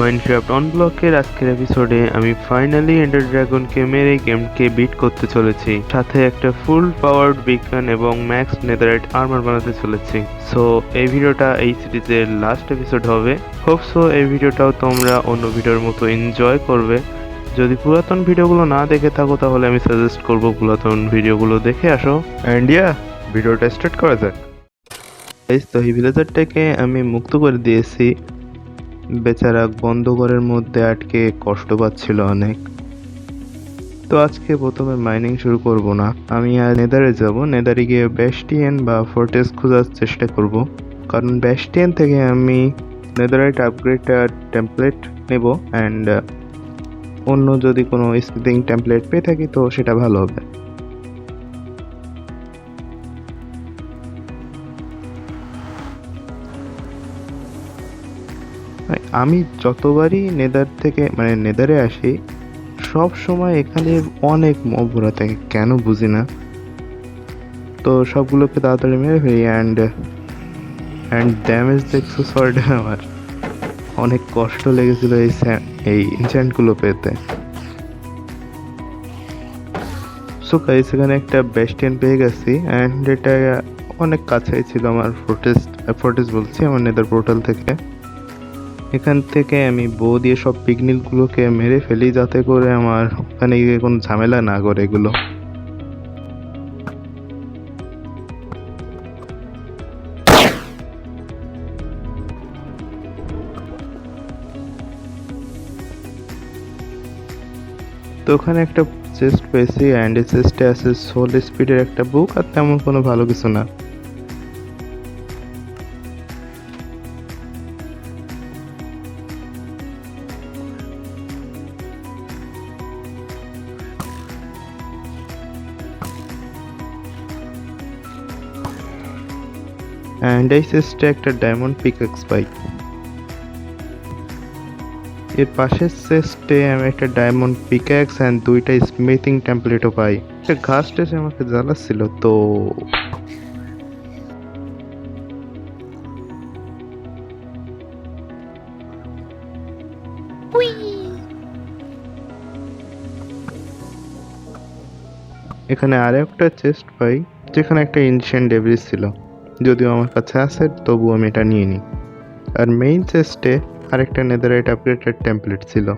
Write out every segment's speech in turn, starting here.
Minecraft on ব্লকের আজকের এপিসোডে আমি ফাইনালি এন্ডার ড্রাগনকে মেরে গেমকে বিট করতে চলেছি। সাথে একটা ফুল পাওয়ার্ড বিজ্ঞান এবং ম্যাক্স নেদারাইট আর্মার বানাতে চলেছি। সো এই ভিডিওটা এই সিরিজের লাস্ট এপিসোড হবে। হোপ সো এই ভিডিওটাও তোমরা অন্য ভিডিওর মতো এনজয় করবে। যদি পুরাতন ভিডিওগুলো না দেখে থাকো তাহলে আমি সাজেস্ট করব পুরাতন ভিডিওগুলো দেখে আসো। অ্যান্ড ইয়া ভিডিওটা স্টার্ট করা যাক। তো এই ভিলেজারটাকে আমি মুক্ত করে দিয়েছি। বেচারা বন্ধ ঘরের মধ্যে আটকে কষ্ট পাচ্ছিল অনেক। তো আজকে প্রথমে মাইনিং শুরু করব না। আমি আর নেদারে যাব। নেদারে গিয়ে ব্যাস্টিয়ান বা ফোর্টেস খোঁজার চেষ্টা করব। কারণ ব্যাস্টিয়ান থেকে আমি নেদারাইট আপগ্রেড টেমপ্লেট নেব অ্যান্ড অন্য যদি কোনো স্মিথিং টেমপ্লেট পেয়ে থাকি তো সেটা ভালো হবে। আমি যতবারই নেদার থেকে মানে নেদারে আসি, সব সময় এখানে অনেক মব ভরা থাকে, কেন বুঝি না? তো সবগুলোকে তাড়াতাড়ি মেরে ফেলি অ্যান্ড অ্যান্ড ড্যামেজ দেখছ সর্ডে আমার। অনেক কষ্ট লেগেছিল এই এই ইনস্ট্যান্টগুলো পেতে। সো গাইস এখানে একটা বেস্টেন পেয়ে গেছি অ্যান্ড এটা অনেক কাছেই ছিল আমার ফোর্টেস ফোর্টেস বলছি, আমার নেদার পোর্টাল থেকে। এখান থেকে আমি বউ দিয়ে সব পিকনিকগুলোকে মেরে ফেলি যাতে করে আমার ওখানে গিয়ে কোনো ঝামেলা না করে এগুলো। তো ওখানে একটা চেস্ট পেয়েছি অ্যান্ড চেস্টে আছে সোল স্পিডের একটা বুক আর তেমন কোনো ভালো কিছু না। চেস্টে একটা ডায়মন্ড পিকেক্স পাই। এর পাশের চেস্টে আমি একটা ডায়মন্ড পিক্যাক্স অ্যান্ড দুইটা স্মিথিং টেমপ্লেটও পাই। একটা ঘাস টেসে আমাকে জ্বালাচ্ছিল তো এখানে আরও একটা চেস্ট পাই, যেখানে একটা ইনশিয়েন্ট ডেভিস ছিল। যদিও আমার কাছে আছে তবু আমি এটা নিয়ে নিই। আর মেইন চেস্টে আরেকটা নেদারাইট আপগ্রেডেড টেমপ্লেট ছিল।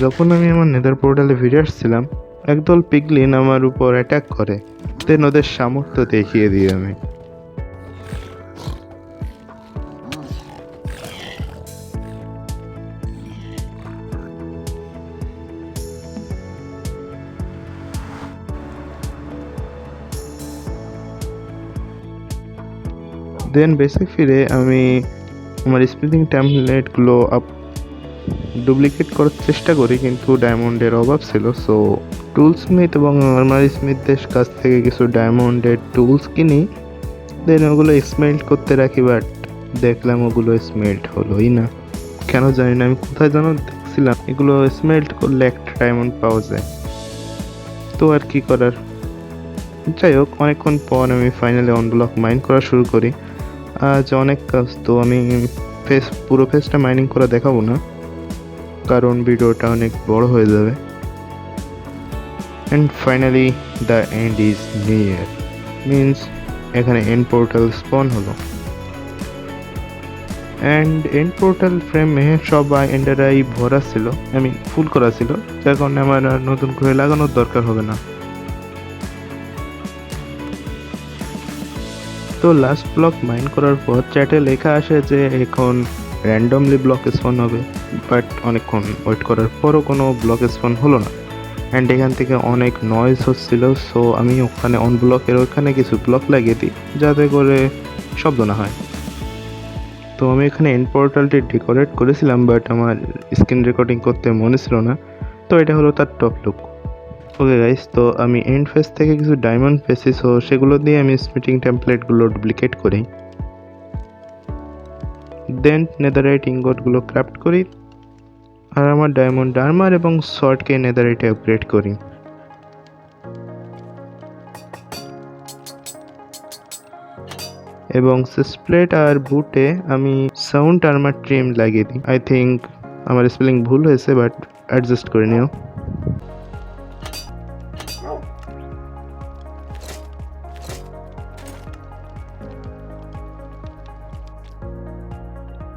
যখন আমি আমার নেদার পোর্টালে ফিরে আসছিলাম, একদল পিগলিন আমার উপর অ্যাটাক করে। তেন ওদের সামর্থ্য দেখিয়ে দিই আমি। দেন বেসে ফিরে আমি আমার স্পিনিং ট্যাবলেটগুলো আপ ডুপ্লিকেট করার চেষ্টা করি, কিন্তু ডায়মন্ডের অভাব ছিল। সো টুলস স্মিথ এবং নর্মাল স্মিথদের কাছ থেকে কিছু ডায়মন্ডের টুলস কিনি। দেন ওগুলো স্মেল্ট করতে রাখি বাট দেখলাম ওগুলো স্মেল্ট হলোই না। কেন জানি না, আমি কোথায় যেন দেখছিলাম, এগুলো স্মেল্ট করলে একটা ডায়মন্ড পাওয়া যায়। তো আর কি করার? যাই হোক, অনেকক্ষণ পর আমি ফাইনালি অনব্লক মাইন্ড করা শুরু করি। আজ অনেক কাজ, তো আমি ফেস পুরো ফেসটা মাইনিং করা দেখাবো না, কারণ ভিডিওটা অনেক বড় হয়ে যাবে। And finally the end is near means এখানে এন্ড পোর্টাল স্পন হলো। অ্যান্ড এন্ড পোর্টাল ফ্রেমে সবাই এন্ডারাই ভরা ছিল আই মিন ফুল করা ছিল, যার কারণে আমার নতুন করে লাগানোর দরকার হবে না। তো লাস্ট ব্লক মাইন করার পর চ্যাটে লেখা আসে যে এখন র্যান্ডমলি ব্লক স্পন হবে বাট অনেকক্ষণ ওয়েট করার পরও কোনো ব্লক স্পন হলো না। অ্যান্ড এখান থেকে অনেক নয়েজ হচ্ছিল সো আমি ওখানে অন ব্লকের ওখানে কিছু ব্লক লাগিয়ে দিই, যাতে করে শব্দ না হয়। তো আমি এখানে এন্ড পোর্টালটি ডেকোরেট করেছিলাম বাট আমার স্ক্রিন রেকর্ডিং করতে মনে ছিল না। তো এটা হলো তার টপ লুক ওকে গাইস তো আমি এন্ড ফেস থেকে কিছু ডায়মন্ড পেয়েছি সো সেগুলো দিয়ে আমি স্মিটিং টেমপ্লেটগুলো ডুপ্লিকেট করি। দেন নেদারাইট ইঙ্গটগুলো ক্রাফট করি আর আমার ডায়মন্ড আর্মার এবং শর্টকে নেদারাইটে আপগ্রেড করি। এবং স্প্লেট আর বুটে আমি সাউন্ড আর্মার ট্রিম লাগিয়ে দিই। আই থিঙ্ক আমার স্পেলিং ভুল হয়েছে বাট অ্যাডজাস্ট করে নিও।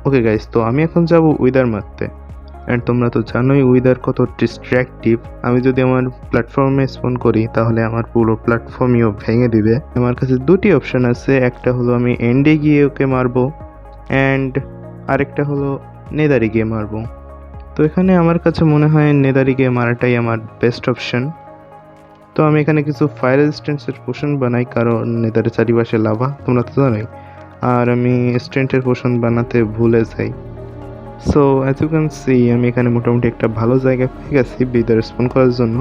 ওকে গাইস তো আমি এখন যাব উইদার মারতে। অ্যান্ড তোমরা তো জানোই উইদার কত ডিস্ট্র্যাক্টিভ আমি যদি আমার প্ল্যাটফর্মে স্পন করি, তাহলে আমার পুরো প্ল্যাটফর্মইও ভেঙে দিবে। আমার কাছে দুটি অপশান আছে, একটা হলো আমি এন্ডে গিয়ে ওকে মারবো অ্যান্ড আরেকটা হলো নেদারি গিয়ে মারবো। তো এখানে আমার কাছে মনে হয় নেদারি গিয়ে মারাটাই আমার বেস্ট অপশন তো আমি এখানে কিছু ফায়ার রেজিস্ট্যান্সের পোষণ বানাই, কারণ নেদারের চারিপাশে লাভা, তোমরা তো জানোই। আর আমি স্ট্রেন্টের পোষণ বানাতে ভুলে যাই। So as you can see আমি এখানে মোটামুটি একটা ভালো জায়গা পেয়ে গেছি বিদার স্পন করার জন্য।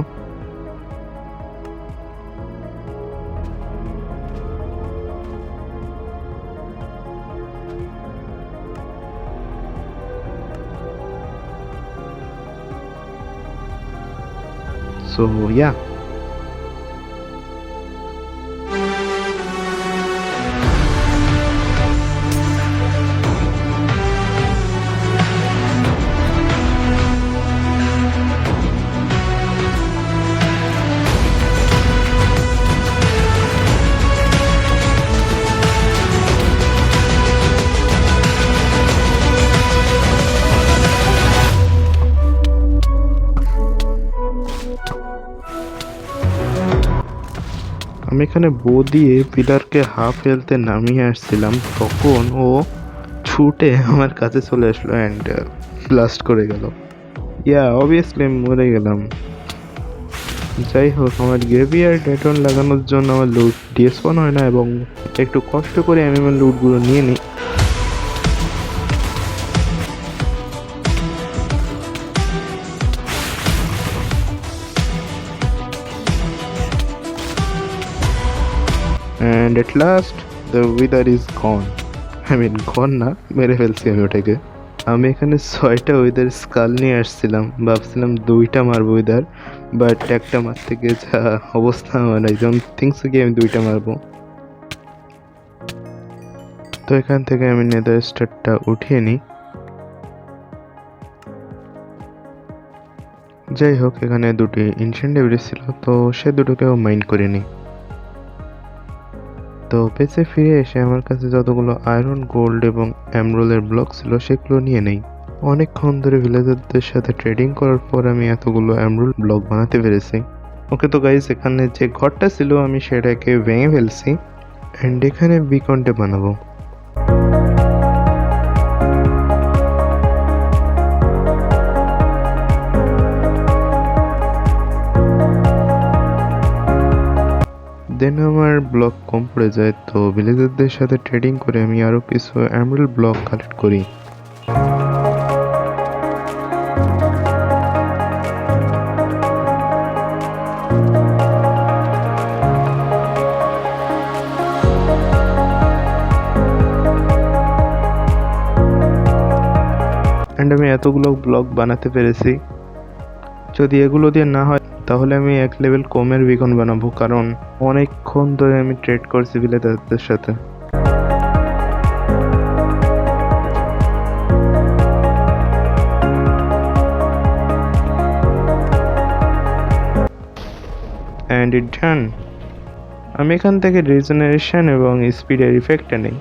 সো ইয়া আমি এখানে বো দিয়ে পিলারকে হাফ হেলতে নামিয়ে আসছিলাম, তখন ও ছুটে আমার কাছে চলে আসলো অ্যান্ড ব্লাস্ট করে গেল। ইয়া অবভিয়াসলি আমি মরে গেলাম। যাই হোক, আমার গ্রেভিয়ার ডেটন লাগানোর জন্য আমার লুট ডিএসপন হয় না এবং একটু কষ্ট করে আমি আমার লুটগুলো নিয়ে নিই। And at last the wither is gone I mean gone না, মেরে ফেলছি আমি ওটাকে। আমি এখানে ছয়টা উইদার স্কাল নিয়ে আসছিলাম। ভাবছিলাম দুইটা মারবো উইদার বাট একটা মারতে গিয়ে যা অবস্থা আমার ডোন্ট থিঙ্কস কি আমি দুইটা মারবো। তো এখান থেকে আমি নেদার স্টারটা উঠিয়ে নিই। যাই হোক, এখানে দুটি ইনসেন্ট ডেভিস ছিল, তো সে দুটোকেও মাইন্ড করে নিই। তো পেসে ফিরে এসে আমার কাছে যতগুলো আয়রন গোল্ড এবং অ্যামরোলের ব্লক ছিল, সেগুলো নিয়ে নেই। অনেকক্ষণ ধরে ভিলেজারদের সাথে ট্রেডিং করার পর আমি এতগুলো অ্যামরোল ব্লক বানাতে পেরেছি। ওকে তো গাইজ এখানে যে ঘরটা ছিল, আমি সেটাকে ভেঙে ফেলছি। অ্যান্ড এখানে বিকনটে বানাবো। দেন আমার ব্লক কম পড়ে যায়, তো ভিলেজারদের সাথে ট্রেডিং করে আমি আরও কিছু এমরাল্ড ব্লক কালেক্ট করি। অ্যান্ড আমি এতগুলো ব্লক বানাতে পেরেছি। যদি এগুলো দিয়ে না হয় তাহলে আমি এক লেভেল কমের বিকন বানাবো, কারণ অনেকক্ষণ ধরে আমি ট্রেড করছি ভিলেজারদের সাথে। অ্যান্ড ইট ডান আমি এখান থেকে রিজেনারেশন এবং স্পিডের ইফেক্টটা নেই।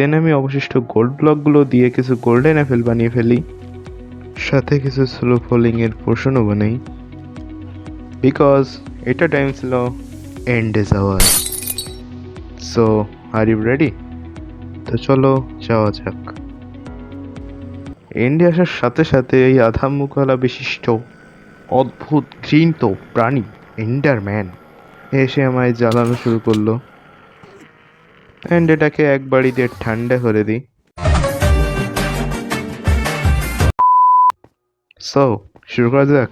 দেন আমি অবশিষ্ট গোল্ড ব্লকগুলো দিয়ে কিছু গোল্ডেন অ্যাপেল বানিয়ে ফেলি। সাথে কিছু স্লো ফলিংয়ের পোর্শনও বানাই। বিকজ এটা টাইম ছিল end is our so are you ready তো চলো, যাওয়া যাক। এন্ডে আসার সাথে সাথে এই আধা মুখলা বিশিষ্ট, অদ্ভুত, ঘৃণিত প্রাণী এন্ডারম্যান এসে আমায় জ্বালানো শুরু করল। অ্যান্ড এটাকে এক বাড়িতে ঠান্ডা করে দিই। সো শুরু করা যাক।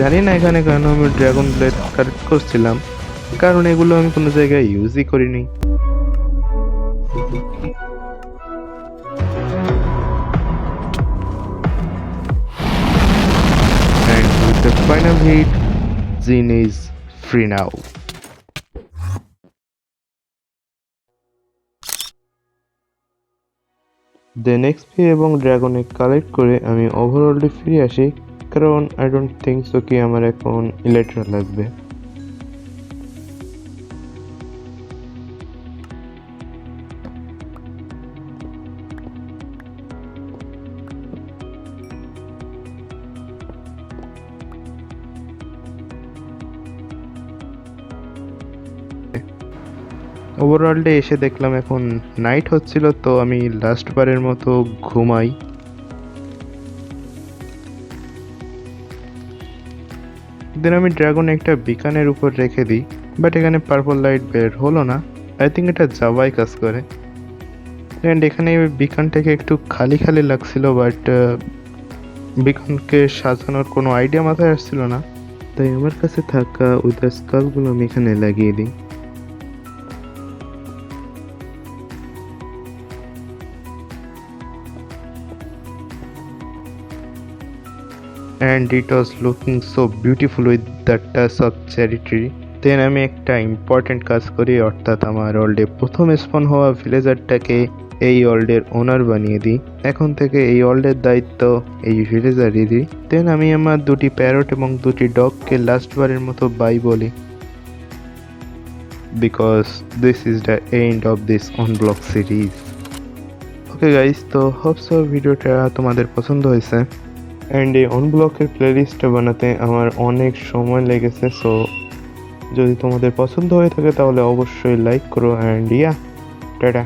জানি না এখানে কেন আমি ড্রাগন ব্লেড কালেক্ট করছিলাম কারণ এগুলো আমি কোনো জায়গায় ইউজই করিনি। And with the final hit, Zin. Then XP এবং ড্রাগনে কালেক্ট করে আমি ওভারঅলটি ফিরে আসি। কারণ আই ডোন্ট থিঙ্ক সো কি আমার এখন ইলেকট্রা লাগবে ওভারঅলডে এসে দেখলাম এখন নাইট হচ্ছিল, তো আমি লাস্ট বারের মতো ঘুমাই। দেন আমি ড্রাগন একটা বিকানের উপর রেখে দিই বাট এখানে পার্পল লাইট বের হলো না। আই থিঙ্ক এটা যাওয়াই কাজ করে। অ্যান্ড এখানে বিকানটাকে একটু খালি খালি লাগছিল বাট বিকানকে সাজানোর কোনো আইডিয়া মাথায় আসছিল না। তাই আমার কাছে থাকা উইদার স্কালগুলো আমি এখানে লাগিয়ে দিই। And it was looking so beautiful with the touch of cherry then আমি একটা ইম্পর্টেন্ট কাজ করি, অর্থাৎ আমার ওয়ার্ল্ডে প্রথম স্পন হওয়া ভিলেজারটাকে এই ওয়ার্ল্ডের ওনার বানিয়ে দিই। এখন থেকে এই ওয়ার্ল্ডের দায়িত্ব এই ভিলেজারই দিই। দেন আমি আমার দুটি প্যারট এবং দুটি ডগকে লাস্ট বারের মতো বাই বলি। Because this is the end of this one block series okay guys তো হোপস ভিডিওটা তোমাদের পছন্দ হয়েছে। অ্যান্ড এই অনব্লকের প্লেলিস্টটা বানাতে আমার অনেক সময় লেগেছে সো যদি তোমাদের পছন্দ হয়ে থাকে তাহলে অবশ্যই লাইক করো অ্যান্ড ইয়া টাটা।